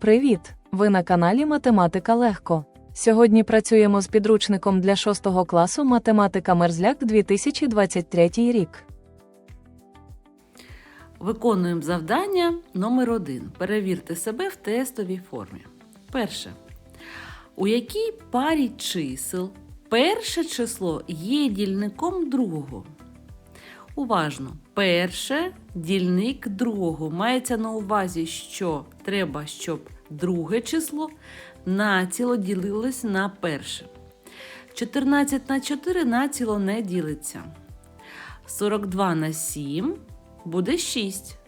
Привіт! Ви на каналі Математика Легко. Сьогодні працюємо з підручником для 6 класу Математика Мерзляк 2023 рік. Виконуємо завдання номер 1 Перевірте себе в тестовій формі. Перше. У якій парі чисел перше число є дільником другого? Уважно. Перше дільник другого. Мається на увазі, що треба, щоб друге число націло ділилось на перше. 14 на 4 націло не ділиться. 42 на 7 буде 6.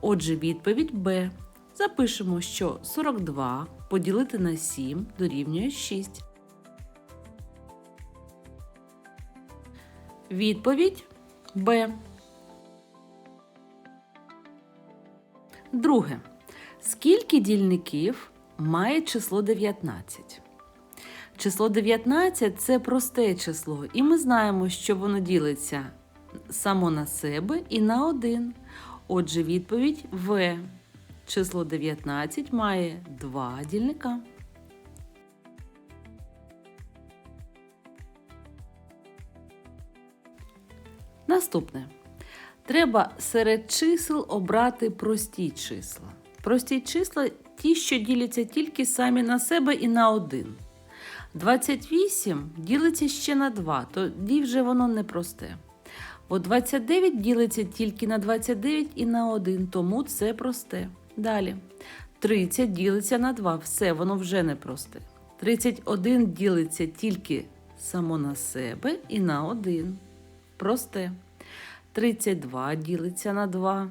Отже, відповідь Б. Запишемо, що 42 поділити на 7 дорівнює 6. Відповідь Б. Друге. Скільки дільників має число 19? Число 19 це просте число, і ми знаємо, що воно ділиться само на себе і на 1. Отже, відповідь В. Число 19 має два дільника. Наступне. Треба серед чисел обрати прості числа. Прості числа ті, що діляться тільки самі на себе і на 1. 28 ділиться ще на 2, тоді вже воно не просте. Бо 29 ділиться тільки на 29 і на 1, тому це просте. Далі. 30 ділиться на 2, все, воно вже не просте. 31 ділиться тільки само на себе і на 1. Просте. 32 ділиться на 2.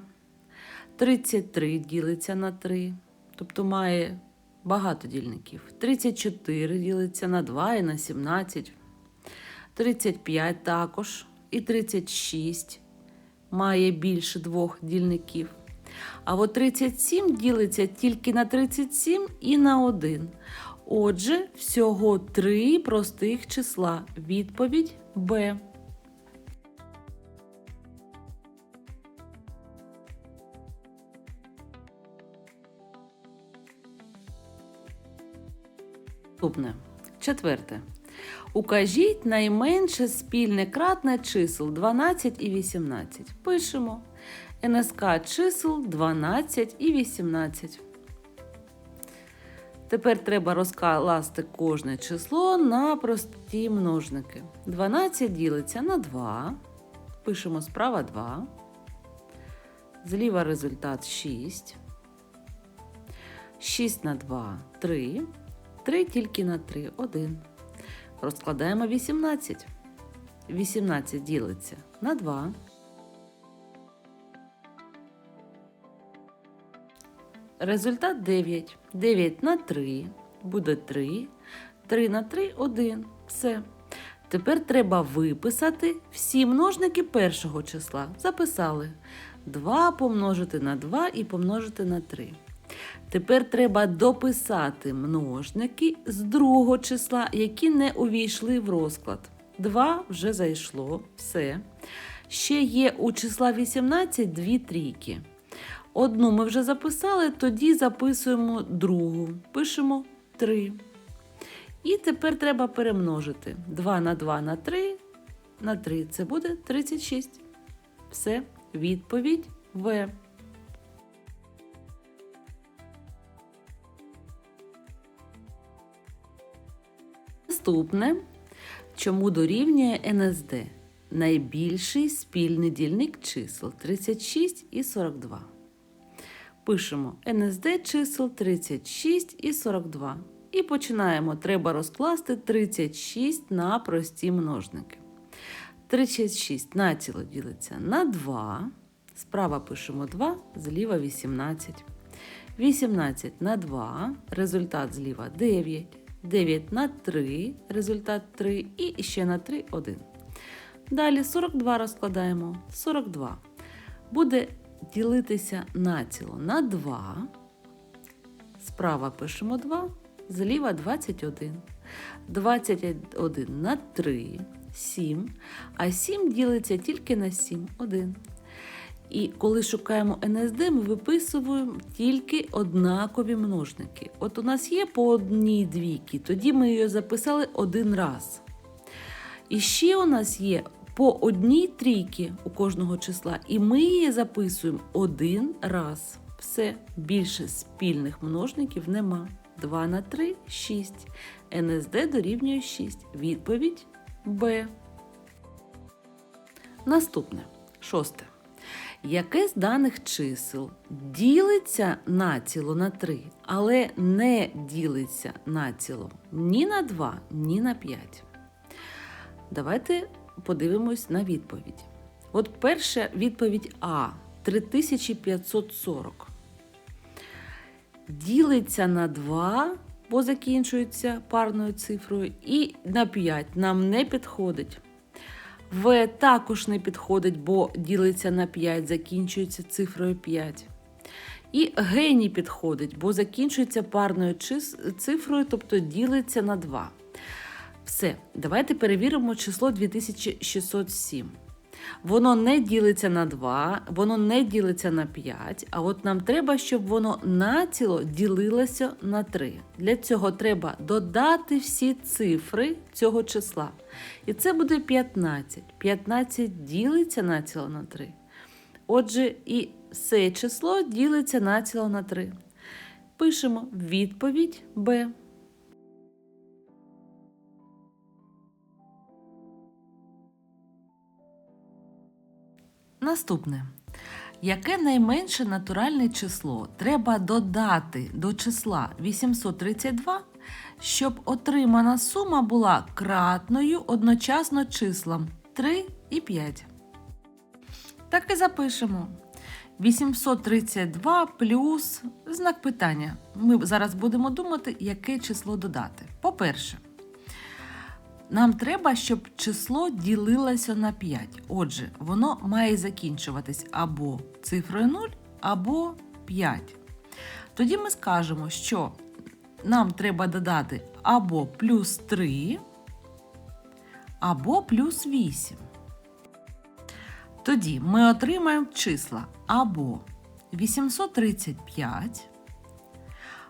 33 ділиться на 3. Тобто має багато дільників. 34 ділиться на 2 і на 17. 35 також. І 36 має більше двох дільників. А от 37 ділиться тільки на 37 і на 1. Отже, всього три простих числа. Відповідь Б. Наступне. Четверте. Укажіть найменше спільне кратне чисел 12 і 18. Пишемо. НСК чисел 12 і 18. Тепер треба розкласти кожне число на прості множники. 12 ділиться на 2. Пишемо справа 2. Зліва результат 6. 6 на 2 3. 3 тільки на 3 1. Розкладаємо 18. 18 ділиться на 2. Результат 9. 9 на 3 буде 3. 3 на 3 1. Все. Тепер треба виписати всі множники першого числа. Записали. 2 помножити на 2 і помножити на 3. Тепер треба дописати множники з другого числа, які не увійшли в розклад. 2 вже зайшло, все. Ще є у числа 18 дві трійки. Одну ми вже записали, тоді записуємо другу. Пишемо 3. І тепер треба перемножити 2 на 2 на 3 на 3. Це буде 36. Все, відповідь В. Наступне, чому дорівнює НСД? Найбільший спільний дільник чисел 36 і 42. Пишемо НСД чисел 36 і 42. І починаємо. Треба розкласти 36 на прості множники. 36 націло ділиться на 2. Справа пишемо 2, зліва 18. 18 на 2, результат зліва 9. 9 на 3, результат 3 і ще на 3 1. Далі 42 розкладаємо. 42 буде ділитися націло на 2. Справа пишемо 2, зліва 21. 21 на 3, 7. А 7 ділиться тільки на 7, 1. І коли шукаємо НСД, ми виписуємо тільки однакові множники. От у нас є по одній двійки, тоді ми її записали один раз. І ще у нас є по одній трійки у кожного числа, і ми її записуємо один раз. Все, більше спільних множників нема. 2 на 3 – 6. НСД дорівнює 6. Відповідь Б. Наступне. Шосте. Яке з даних чисел ділиться націло на 3, але не ділиться націло ні на 2, ні на 5? Давайте подивимось на відповідь. От перша відповідь А 3540. Ділиться на 2, бо закінчується парною цифрою, і на 5 нам не підходить. В також не підходить, бо ділиться на 5, закінчується цифрою 5. І Г не підходить, бо закінчується парною цифрою, тобто ділиться на 2. Все, давайте перевіримо число 2607. Воно не ділиться на 2, воно не ділиться на 5, а от нам треба, щоб воно націло ділилося на 3. Для цього треба додати всі цифри цього числа. І це буде 15. 15 ділиться націло на 3. Отже, і це число ділиться націло на 3. Пишемо відповідь Б. Наступне. Яке найменше натуральне число треба додати до числа 832, щоб отримана сума була кратною одночасно числам 3 і 5? Так і запишемо. 832 плюс знак питання. Ми зараз будемо думати, яке число додати. По-перше, нам треба, щоб число ділилося на 5. Отже, воно має закінчуватись або цифрою 0, або 5. Тоді ми скажемо, що нам треба додати або плюс 3, або плюс 8. Тоді ми отримаємо числа або 835,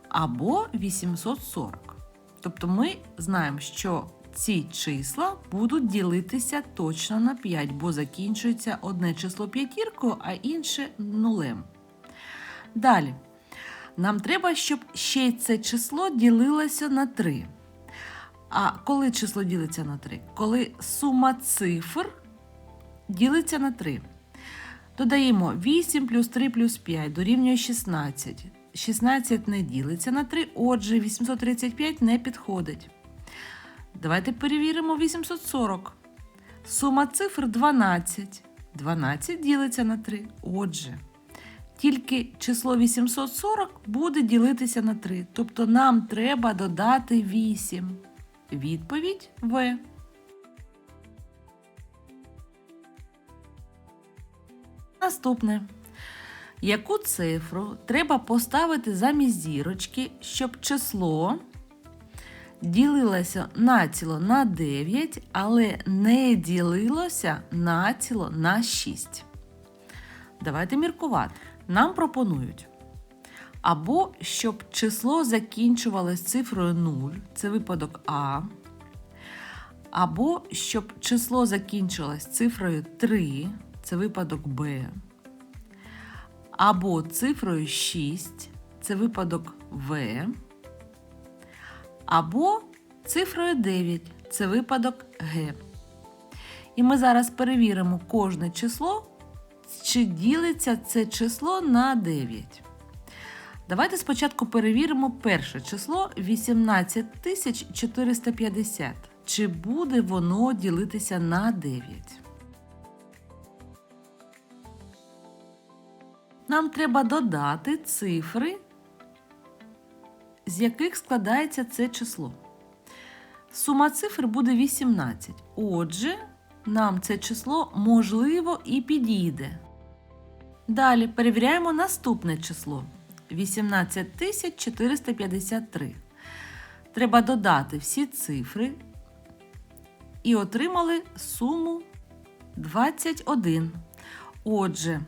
або 840. Тобто ми знаємо, що ці числа будуть ділитися точно на 5, бо закінчується одне число п'ятіркою, а інше нулем. Далі. Нам треба, щоб ще це число ділилося на 3. А коли число ділиться на 3? Коли сума цифр ділиться на 3. Додаємо 8 плюс 3 плюс 5 дорівнює 16. 16 не ділиться на 3, отже, 835 не підходить. Давайте перевіримо 840. Сума цифр 12. 12 ділиться на 3. Отже, тільки число 840 буде ділитися на 3. Тобто нам треба додати 8. Відповідь В. Наступне. Яку цифру треба поставити замість зірочки, щоб число ділилося націло на 9, але не ділилося націло на 6? Давайте міркувати. Нам пропонують. Або щоб число закінчувалось цифрою 0, це випадок А. Або щоб число закінчилось цифрою 3, це випадок Б. Або цифрою 6, це випадок В. Або цифрою 9, це випадок Г. І ми зараз перевіримо кожне число, чи ділиться це число на 9. Давайте спочатку перевіримо перше число 18450. Чи буде воно ділитися на 9? Нам треба додати цифри, з яких складається це число. Сума цифр буде 18. Отже, нам це число можливо і підійде. Далі перевіряємо наступне число 18453. Треба додати всі цифри і отримали суму 21. Отже,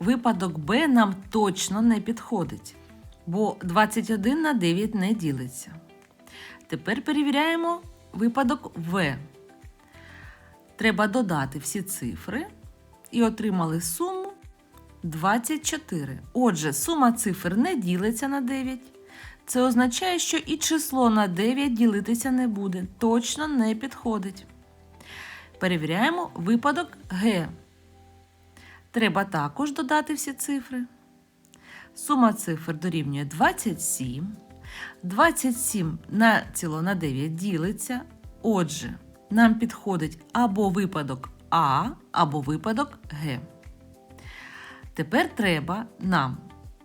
випадок Б нам точно не підходить, бо 21 на 9 не ділиться. Тепер перевіряємо випадок В. Треба додати всі цифри і отримали суму 24. Отже, сума цифр не ділиться на 9. Це означає, що і число на 9 ділитися не буде. Точно не підходить. Перевіряємо випадок Г. Треба також додати всі цифри. Сума цифр дорівнює 27. 27 на ціло на 9 ділиться. Отже, нам підходить або випадок А, або випадок Г. Тепер треба нам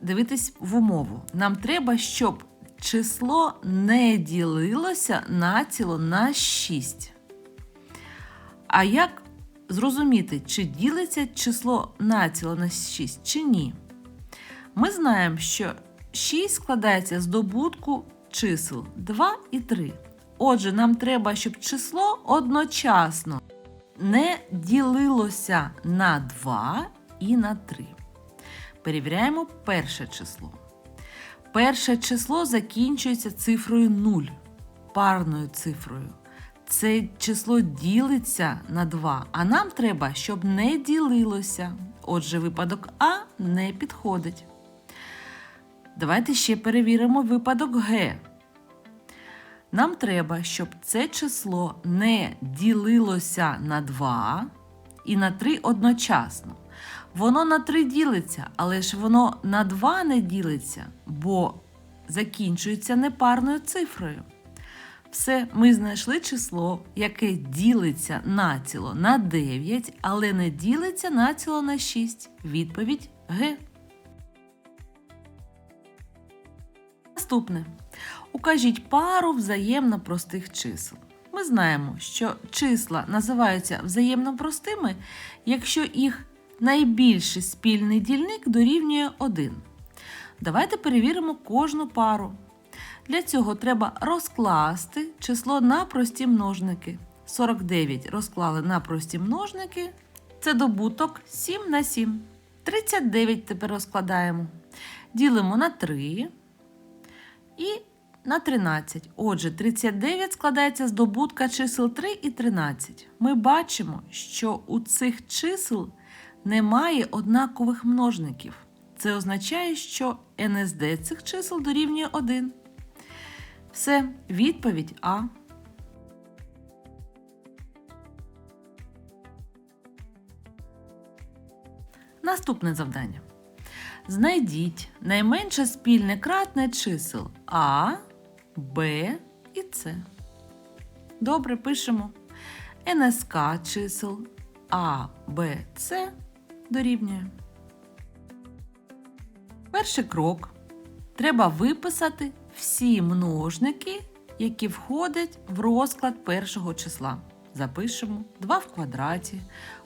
дивитись в умову. Нам треба, щоб число не ділилося націло на 6. А як зрозуміти, чи ділиться число націло на 6 чи ні? Ми знаємо, що 6 складається з добутку чисел 2 і 3. Отже, нам треба, щоб число одночасно не ділилося на 2 і на 3. Перевіряємо перше число. Перше число закінчується цифрою 0, парною цифрою. Це число ділиться на 2, а нам треба, щоб не ділилося. Отже, випадок А не підходить. Давайте ще перевіримо випадок Г. Нам треба, щоб це число не ділилося на 2 і на 3 одночасно. Воно на 3 ділиться, але ж воно на 2 не ділиться, бо закінчується непарною цифрою. Все, ми знайшли число, яке ділиться націло на 9, але не ділиться націло на 6. Відповідь Г. Наступне. Укажіть пару взаємно простих чисел. Ми знаємо, що числа називаються взаємно простими, якщо їх найбільший спільний дільник дорівнює 1. Давайте перевіримо кожну пару. Для цього треба розкласти число на прості множники. 49 розклали на прості множники. Це добуток 7 на 7. 39 тепер розкладаємо. Ділимо на 3 і на 13. Отже, 39 складається з добутка чисел 3 і 13. Ми бачимо, що у цих чисел немає однакових множників. Це означає, що НСД цих чисел дорівнює 1. Все, відповідь А. Наступне завдання. Знайдіть найменше спільне кратне чисел А, Б і С. Добре, пишемо. НСК чисел А, Б, С дорівнює. Перший крок. Треба виписати всі множники, які входять в розклад першого числа. Запишемо 2 в квадраті,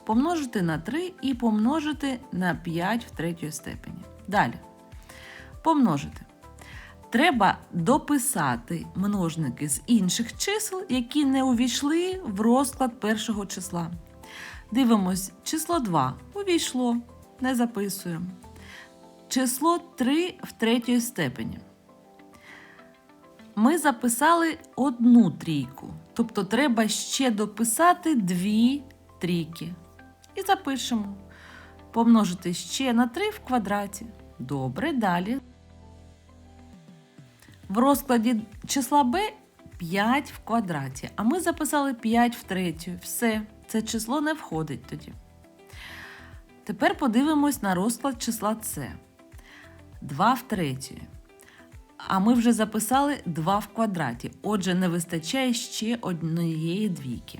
помножити на 3 і помножити на 5 в третій степені. Далі. Помножити. Треба дописати множники з інших чисел, які не увійшли в розклад першого числа. Дивимось, число 2 увійшло, не записуємо. Число 3 в третій степені. Ми записали одну трійку, тобто треба ще дописати дві трійки. І запишемо. Помножити ще на 3 в квадраті. Добре, далі. В розкладі числа b 5 в квадраті, а ми записали 5 в третю. Все, це число не входить тоді. Тепер подивимось на розклад числа С. 2 в третій. А ми вже записали 2 в квадраті. Отже, не вистачає ще однієї двійки.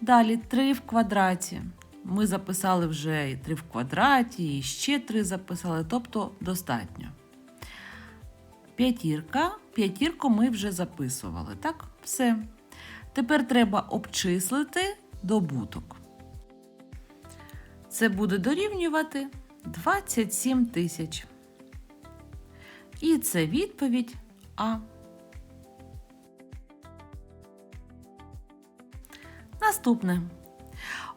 Далі 3 в квадраті. Ми записали вже і 3 в квадраті, і ще 3 записали, тобто достатньо. П'ятірка. П'ятірку ми вже записували. Так, все. Тепер треба обчислити добуток. Це буде дорівнювати 27 тисяч. І це відповідь А. Наступне.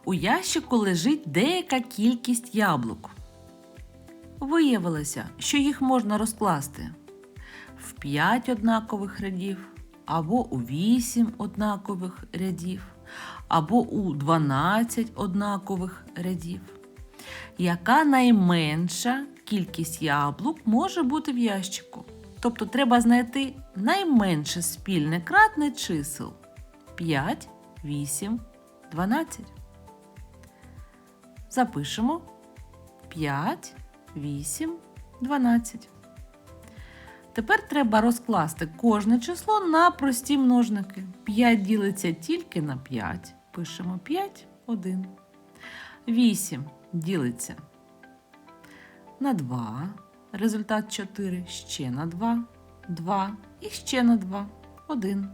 У ящику лежить деяка кількість яблук. Виявилося, що їх можна розкласти в 5 однакових рядів, або у 8 однакових рядів, або у 12 однакових рядів. Яка найменша кількість яблук може бути в ящику? Тобто треба знайти найменше спільне кратне чисел 5, 8, 12. Запишемо 5, 8, 12. Тепер треба розкласти кожне число на прості множники. 5 ділиться тільки на 5. Пишемо 5, 1. 8 ділиться на 2. Результат 4. Ще на 2. 2. І ще на 2. 1.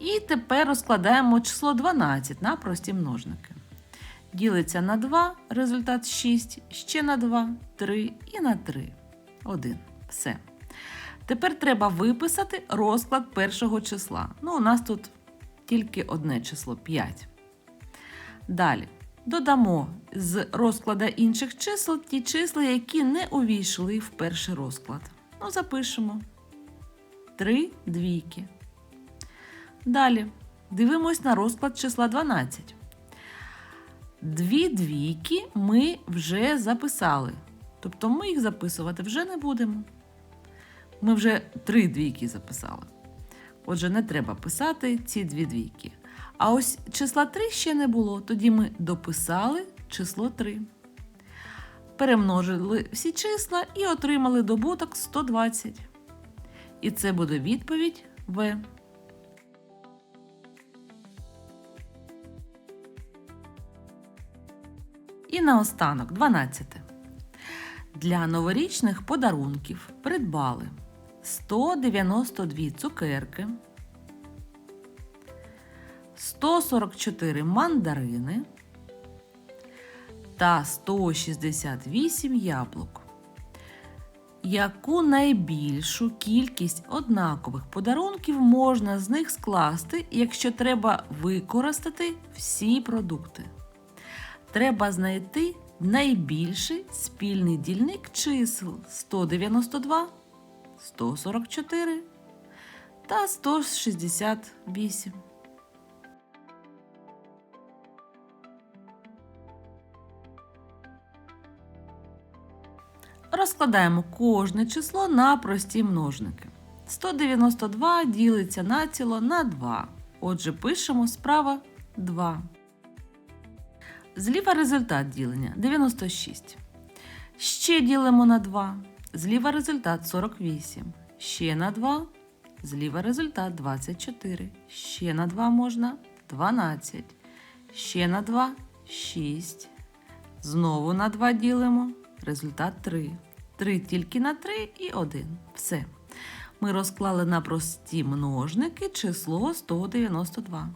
І тепер розкладаємо число 12 на прості множники. Ділиться на 2, результат 6, ще на 2, 3 і на 3. 1. Все. Тепер треба виписати розклад першого числа. Ну, у нас тут тільки одне число 5. Далі. Додамо з розклада інших чисел ті числа, які не увійшли в перший розклад. Ну, запишемо. 3 двійки. Далі дивимось на розклад числа 12. Дві двійки ми вже записали. Тобто ми їх записувати вже не будемо. Ми вже три двійки записали. Отже, не треба писати ці дві двійки. А ось числа 3 ще не було, тоді ми дописали число 3. Перемножили всі числа і отримали добуток 120. І це буде відповідь В. І наостанок 12. Для новорічних подарунків придбали 192 цукерки, 144 мандарини та 168 яблук. Яку найбільшу кількість однакових подарунків можна з них скласти, якщо треба використати всі продукти? Треба знайти найбільший спільний дільник чисел 192, 144 та 168. Розкладаємо кожне число на прості множники. 192 ділиться націло на 2. Отже, пишемо справа 2. Зліва результат ділення 96. Ще ділимо на 2. Зліва результат 48. Ще на 2. Зліва результат 24. Ще на 2 можна 12. Ще на 2 6. Знову на 2 ділимо. Результат 3. 3 тільки на 3 і 1. Все. Ми розклали на прості множники число 192.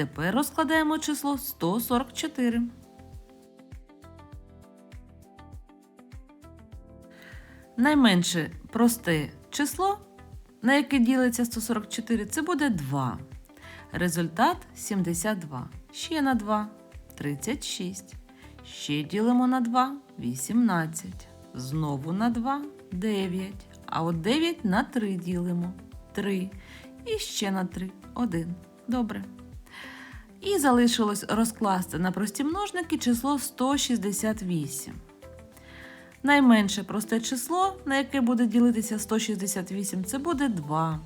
Тепер розкладаємо число 144. Найменше просте число, на яке ділиться 144, це буде 2. Результат 72. Ще на 2 36. Ще ділимо на 2 18. Знову на 2 9. А от 9 на 3 ділимо 3. І ще на 3 1. Добре. І залишилось розкласти на прості множники число 168. Найменше просте число, на яке буде ділитися 168, це буде 2.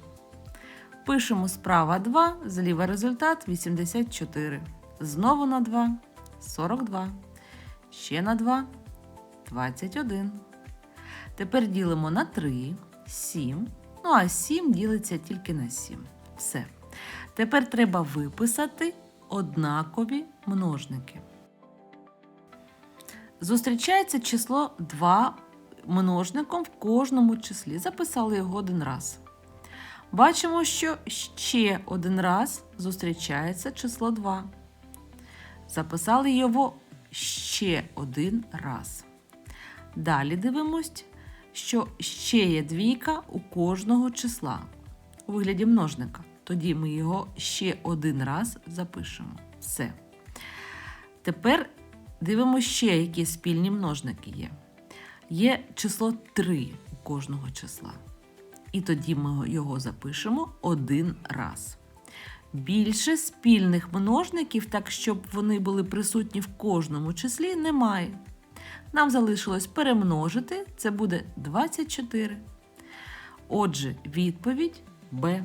Пишемо справа 2, зліва результат 84. Знову на 2 42. Ще на 2 21. Тепер ділимо на 3 7. Ну а 7 ділиться тільки на 7. Все. Тепер треба виписати однакові множники. Зустрічається число 2 множником в кожному числі. Записали його один раз. Бачимо, що ще один раз зустрічається число 2. Записали його ще один раз. Далі дивимось, що ще є двійка у кожного числа у вигляді множника. Тоді ми його ще один раз запишемо. Все. Тепер дивимося ще, які спільні множники є. є число 3 у кожного числа. І тоді ми його запишемо один раз. Більше спільних множників, так щоб вони були присутні в кожному числі, немає. Нам залишилось перемножити, це буде 24. Отже, відповідь Б.